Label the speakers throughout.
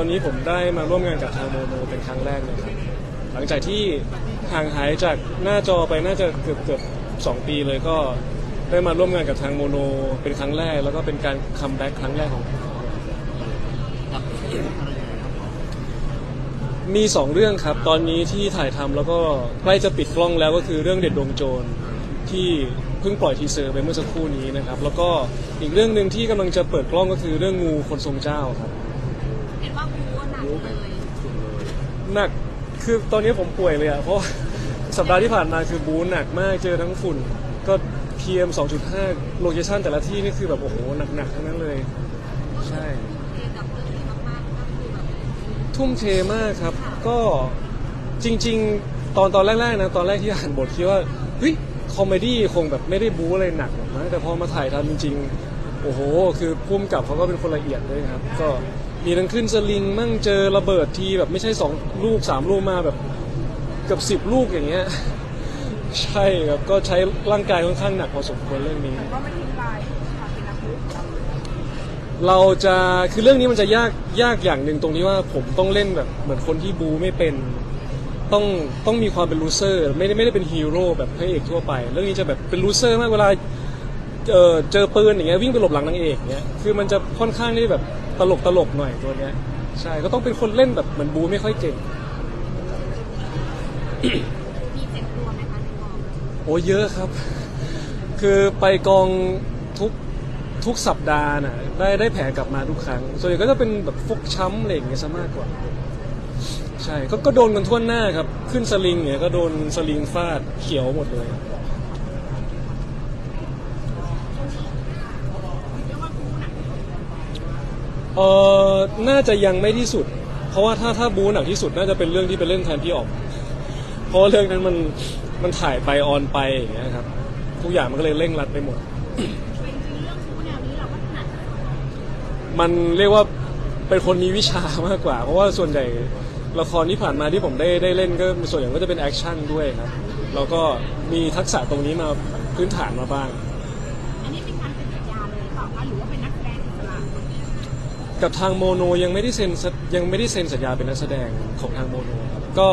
Speaker 1: ตอนนี้ผมได้มาร่วมงานกับทางโมโนเป็นครั้งแรกเลยครับ หลังจากที่ห่างหายจากหน้าจอไปน่าจะเกือบเกือบสองปีเลยก็ได้มาร่วมงานกับทางโมโนเป็นครั้งแรก แล้วก็เป็นการคัมแบ็กครั้งแรกของผมมีสองเรื่องครับ ตอนนี้ที่ถ่ายทำแล้วก็ใกล้จะปิดกล้องแล้วก็คือเรื่องเด็ดดวงโจรที่เพิ่งปล่อยทีเซอร์ไปเมื่อสักครู่นี้นะครับ แล้วก็อีกเรื่องหนึ่งที่กำลังจะเปิดกล้องก็คือเรื่องงูคนทรงเจ้าครับ
Speaker 2: เห็นว่าบูหนักเลย
Speaker 1: หนักคือตอนนี้ผมป่วยเลยอะเพราะว่าสัปดาห์ที่ผ่านมาคือบูหนักมากเจอทั้งฝุ่น ก็ PM 2.5 โลเคชั่นแต่ละที่นี่คือแบบโอ้โหหนักๆทั้งนั้นเลย ใช่
Speaker 2: เทกับเรื่องนี้มากๆก็คือแบบ
Speaker 1: ทุ่มเทมากครับ ก็จริง ๆ ตอนตอนแรกๆนะตอนแรกที่อ่านบทคิดว่าเฮ้ยคอมเมดี้คงแบบไม่ได้บู๊อะไรหนักหรอกนะแต่พอมาถ่ายทำจริงๆ โอ้โห คือพุ่มกับเขาก็เป็นคนละเอียดด้วยครับ ก็ มีทั้งขึ้นสลิงมั่งเจอระเบิดทีแบบไม่ใช่สองลูกสามลูกมาแบบเกือบสิบลูกอย่างเงี้ย ใช่ครับก็ใช้ร่างกายค่อนข้างหนักพอสมควรเรื่องนี้
Speaker 2: ก็ไม่ทิ้งลายความเป็นนักบูของเราเรา
Speaker 1: จะคือเรื่องนี้มันจะยากยากอย่างหนึ่งตรงที่ว่าผมต้องเล่นแบบเหมือนคนที่บูไม่เป็น ต้องต้องมีความเป็นลูเซอร์ ไม่ได้ไม่ได้เป็นฮีโร่แบบพระเอกทั่วไป เรื่องนี้จะแบบเป็นลูเซอร์มากเวลา เจอเจอปืนอย่างเงี้ยวิ่งไปหลบหลังนางเอกเงี้ยคือมันจะค่อนข้างที่แบบตลกตลกหน่อยตัวเนี้ยใช่ก็ต้องเป็นคนเล่นแบบเหมือนบูไม่ค่อยเก่ง
Speaker 2: มีเจ็บตัวไหมคะในกอง
Speaker 1: โอ้เยอะครับ คือไปกองทุกทุกสัปดาห์น่ะได้ได้แผลกลับมาทุกครั้ง ส่วนใหญ่ก็จะเป็นแบบฟกช้ำอะไรอย่างเงี้ยซะมากกว่า ใช่ก็ก็โดนกันทั่วหน้าครับ ขึ้นสลิงเนี่ยก็โดนสลิงฟาดเขียวหมดเลย เออน่าจะยังไม่ที่สุด เพราะว่าถ้าถ้าบูหนักที่สุดน่าจะเป็นเรื่องที่เป็นเรื่องแทนพี่ออก เพราะว่าเรื่องนั้นมันมันถ่ายไปออนไปอย่างเงี้ยครับ ทุกอย่างมันก็เลยเร่งรัดไปหมด
Speaker 2: เป็นจริงเรื่องบูแนวนี้เราก็ถนัด
Speaker 1: มันเรียกว่าเป็นคนมีวิชามากกว่า เพราะว่าส่วนใหญ่ละครที่ผ่านมาที่ผมได้ได้เล่นก็ส่วนใหญ่ก็จะเป็นแอคชั่นด้วยครับ แล้วก็มีทักษะตรงนี้มาพื้นฐานมาบ้าง กับทางโมโนยังไม่ได้เซ็นสัญยังไม่ได้เซ็นสัญญาเป็นนักแสดงของทางโมโนครับก็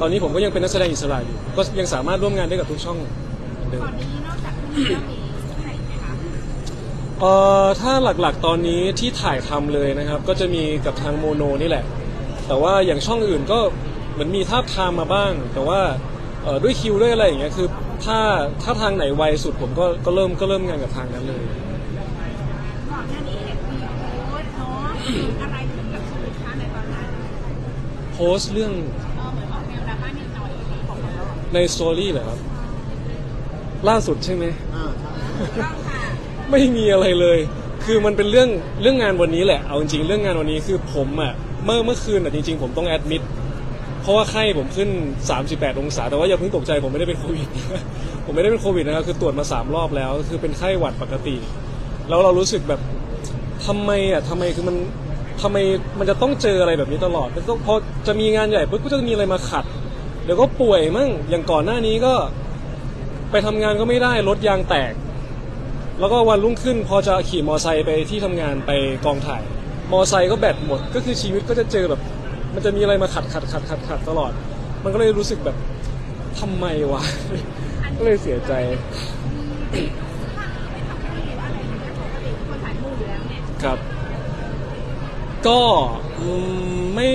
Speaker 1: ตอนนี้ผมก็ยังเป็นนักแสดงอิสระอยู่ ก็ยังสามารถร่วมงานได้กับทุกช่องเหมือนเดิ
Speaker 2: ต
Speaker 1: ม
Speaker 2: อนนี้นอกจากที่เรามีที่ไหนไหมคะ
Speaker 1: เอ่อถ้าหลักๆตอนนี้ที่ถ่ายทำเลยนะครับ ก็จะมีกับทางโมโนนี่แหละ แต่ว่าอย่างช่องอื่นก็เหมือนมีทาบทามมาบ้าง แต่ว่าเอ่อด้วยคิวด้วยอะไรอย่างเงี้ยคือถ้าถ้าทางไหนไวสุดผมก็ก็เริ่มก็เริ่มงานกับทางนั้นเลย
Speaker 2: ก่อนหน้านี้เห็นมีโพสต์เนาะ อะไรถึงกับชีวิตคะในตอนนั้น
Speaker 1: โพสต์เรื่อง
Speaker 2: เออเหมือนออกแนวดราม่านิดหน่อยของเรา
Speaker 1: ในสตอรี่เหรอครับ ล่าสุดใช่ไหม
Speaker 2: ก็ค่ะ
Speaker 1: ไม่มีอะไรเลย คือมันเป็นเรื่องเรื่องงานวันนี้แหละ เอาจริงๆเรื่องงานวันนี้คือผมอะเมื่อเมื่อคืนอะจริง ๆ ผมต้องแอดมิด เพราะว่าไข้ผมขึ้น 38 องศา แต่ว่าอย่าเพิ่งตกใจผมไม่ได้เป็นโควิด ผมไม่ได้เป็นโควิดนะครับ คือตรวจมา 3 รอบแล้ว คือเป็นไข้หวัดปกติ แล้วเรารู้สึกแบบ ทำไมอะทำไมคือมันทำไมมันจะต้องเจออะไรแบบนี้ตลอดแล้วก็พอจะมีงานใหญ่ปุ๊บก็จะมีอะไรมาขัด เดี๋ยวก็ป่วยมั่งอย่างก่อนหน้านี้ก็ ไปทำงานก็ไม่ได้รถยางแตก แล้วก็วันรุ่งขึ้นพอจะขี่มอไซค์ไปที่ทำงานไปกองถ่าย มอไซค์ก็แบตหมด ก็คือชีวิตก็จะเจอแบบ มันจะมีอะไรมาขัดขัดขัดขัดขัดตลอด มันก็เลยรู้สึกแบบทำไมวะ ก็เลยเสียใจ
Speaker 2: คนถ่ายรูปอยู่แล้วเนี่ย
Speaker 1: ครับ ก็ไม่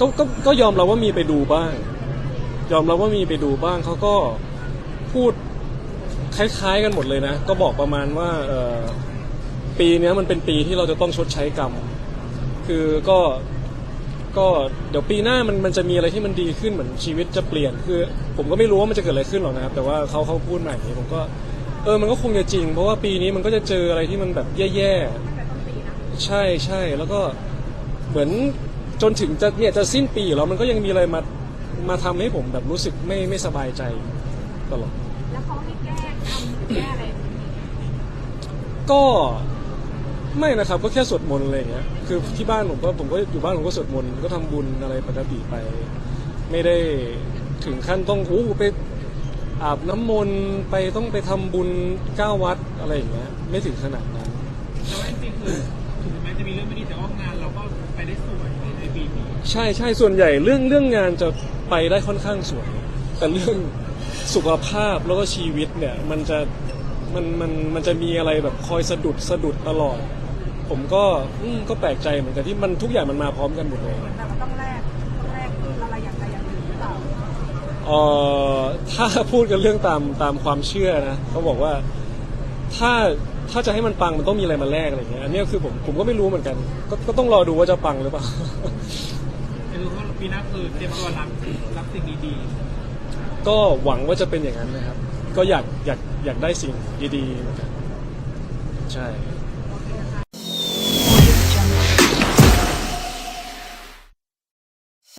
Speaker 1: ก็ก็ก็ยอมรับว่ามีไปดูบ้าง ยอมรับว่ามีไปดูบ้างเขาก็พูดคล้ายๆกันหมดเลยนะ ก็บอกประมาณว่าปีนี้มันเป็นปีที่เราจะต้องชดใช้กรรม คือก็ก็เดี๋ยวปีหน้ามันมันจะมีอะไรที่มันดีขึ้นเหมือนชีวิตจะเปลี่ยน คือ ผมก็ไม่รู้ว่ามันจะเกิดอะไรขึ้นหรอกนะครับ แต่ว่าเขาเขาพูดมาอย่างนี้ผมก็ เออมันก็คงจะจริง เพราะว่าปีนี้มันก็จะเจออะไรที่มันแบบแย่ๆ
Speaker 2: ตั้งแต่ต้นปีนะ
Speaker 1: ใช่ใช่แล้วก็เหมือนจนถึงจะเนี่ยจะสิ้นปีอยู่แล้วมันก็ยังมีอะไรมามาทำให้ผมแบบรู้สึกไม่ไม่สบายใจตลอด
Speaker 2: แล้วเขาให้แก้ทำแก้อะไร
Speaker 1: ก็ไม่นะครับก็แค่สวดมนต์อะไรอย่างเงี้ยคือที่บ้านผมก็ผมก็อยู่บ้านผมก็สวดมนต์ก็ทำบุญอะไรปกติไป ไม่ได้ถึงขั้นต้องโอ้โหไป อาบน้ำมนต์ไปต้องไปทำบุญเก้าวัดอะไรอย่างเงี้ยไม่ถึงขนาดนั้น
Speaker 3: แต่ว่าจริงๆคือถึงแม้จะมีเรื่องไม่ดีแต่ว่างานเราก็ไปได้สวย
Speaker 1: ใช่ใช่ส่วนใหญ่เรื่องเรื่องงานจะไปได้ค่อนข้างสวย แต่เรื่องสุขภาพแล้วก็ชีวิตเนี่ยมันจะมันมันมันจะมีอะไรแบบคอยสะดุดสะดุดตลอด ผมก็อืมก็แปลกใจเหมือนกันที่มันทุกอย่างมันมาพร้อมกันหมดเลย
Speaker 2: เหมือนแบบว่าต้องแล
Speaker 1: เอ่อถ้าพูดกันเรื่องตามตามความเชื่อนะเขาบอกว่าถ้าถ้าจะให้มันปังมันต้องมีอะไรมาแลกอะไรอย่างเงี้ยอันนี้คือผมผมก็ไม่รู้เหมือนกัน ก็ก็ต้องรอดูว่าจะปังหรือเปล่า
Speaker 3: ไม่รู้ว่าปีหน้าคือเตรียมตัวรับรับสิ่งดี
Speaker 1: ก็หวังว่าจะเป็นอย่างนั้นนะครับ ก็อยากอยากอยากได้สิ่งดีๆเหมือนกันใช่
Speaker 3: ๆ